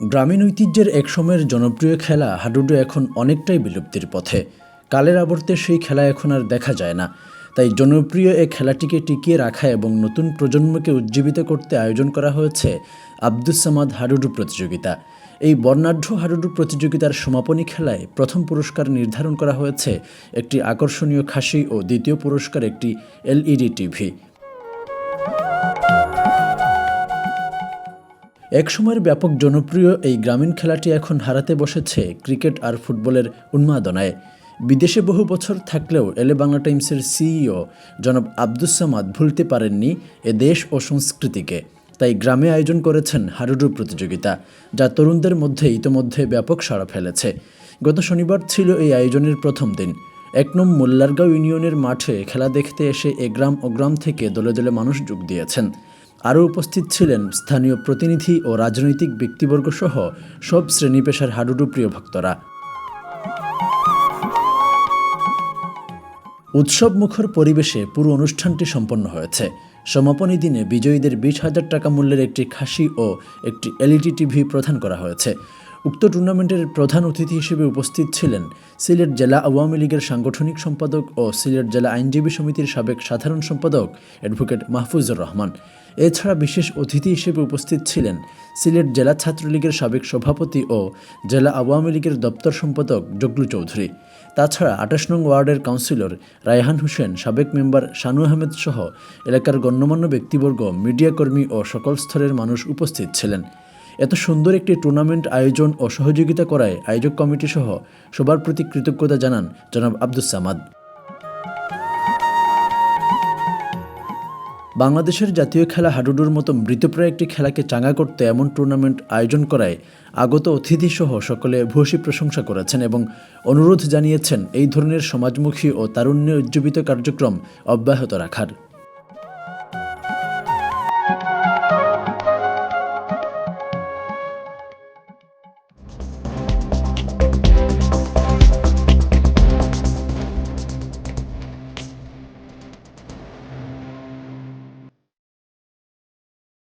গ্রামীণ ঐতিহ্যের এক সময়ের জনপ্রিয় খেলা হাডুডু এখন অনেকটাই বিলুপ্তির পথে। কালের আবর্তে সেই খেলা এখন আর দেখা যায় না। তাই জনপ্রিয় এ খেলাটিকে টিকিয়ে রাখা এবং নতুন প্রজন্মকে উজ্জীবিত করতে আয়োজন করা হয়েছে আব্দুস সামাদ হাডুডু প্রতিযোগিতা। এই বর্ণাঢ্য হাডুডু প্রতিযোগিতার সমাপনী খেলায় প্রথম পুরস্কার নির্ধারণ করা হয়েছে একটি আকর্ষণীয় খাসি ও দ্বিতীয় পুরস্কার একটি এলইডি টিভি। একসময়ের ব্যাপক জনপ্রিয় এই গ্রামীণ খেলাটি এখন হারাতে বসেছে ক্রিকেট আর ফুটবলের উন্মাদনায়। বিদেশে বহু বছর থাকলেও এলে বাংলা টাইমসের সিইও জনাব আব্দুস সামাদ ভুলতে পারেননি এ দেশ ও সংস্কৃতিকে। তাই গ্রামে আয়োজন করেছেন হাডুডু প্রতিযোগিতা, যা তরুণদের মধ্যে ইতোমধ্যে ব্যাপক সাড়া ফেলেছে। গত শনিবার ছিল এই আয়োজনের প্রথম দিন। এক নং মোল্লারগাঁও ইউনিয়নের মাঠে খেলা দেখতে এসে এ গ্রাম ও গ্রাম থেকে দলে দলে মানুষ যোগ দিয়েছেন। আরও উপস্থিত ছিলেন স্থানীয় প্রতিনিধি ও রাজনৈতিক ব্যক্তিবর্গ সহ সব শ্রেণি পেশার হাডুডু প্রিয় ভক্তরা। উৎসব মুখর পরিবেশে পুরো অনুষ্ঠানটি সম্পন্ন হয়েছে। সমাপনী দিনে বিজয়ীদের বিশ হাজার টাকা মূল্যের একটি খাসি ও একটি এলইডি টিভি প্রদান করা হয়েছে। উক্ত টুর্নামেন্টের প্রধান অতিথি হিসেবে উপস্থিত ছিলেন সিলেট জেলা আওয়ামী লীগের সাংগঠনিক সম্পাদক ও সিলেট জেলা আইনজীবী সমিতির সাবেক সাধারণ সম্পাদক অ্যাডভোকেট মাহফুজুর রহমান। এছাড়া বিশেষ অতিথি হিসেবে উপস্থিত ছিলেন সিলেট জেলা ছাত্রলীগের সাবেক সভাপতি ও জেলা আওয়ামী লীগের দপ্তর সম্পাদক জগলু চৌধুরী। তাছাড়া আঠাশ নং ওয়ার্ডের কাউন্সিলর রায়হান হোসেন, সাবেক মেম্বার শানু আহমেদ সহ এলাকার গণ্যমান্য ব্যক্তিবর্গ মিডিয়া কর্মী ও সকল স্তরের মানুষ উপস্থিত ছিলেন। এত সুন্দর একটি টুর্নামেন্ট আয়োজন ও সহযোগিতা করায় আয়োজক কমিটি সহ সবার প্রতি কৃতজ্ঞতা জানান জনাব আব্দুস সামাদ। বাংলাদেশের জাতীয় খেলা হাডুডুর মতো মৃতপ্রায় একটি খেলাকে চাঙ্গা করতে এমন টুর্নামেন্ট আয়োজন করায় আগত অতিথিসহ সকলে ভূয়সী প্রশংসা করেছেন এবং অনুরোধ জানিয়েছেন এই ধরনের সমাজমুখী ও তারুণ্য উজ্জীবিত কার্যক্রম অব্যাহত রাখার।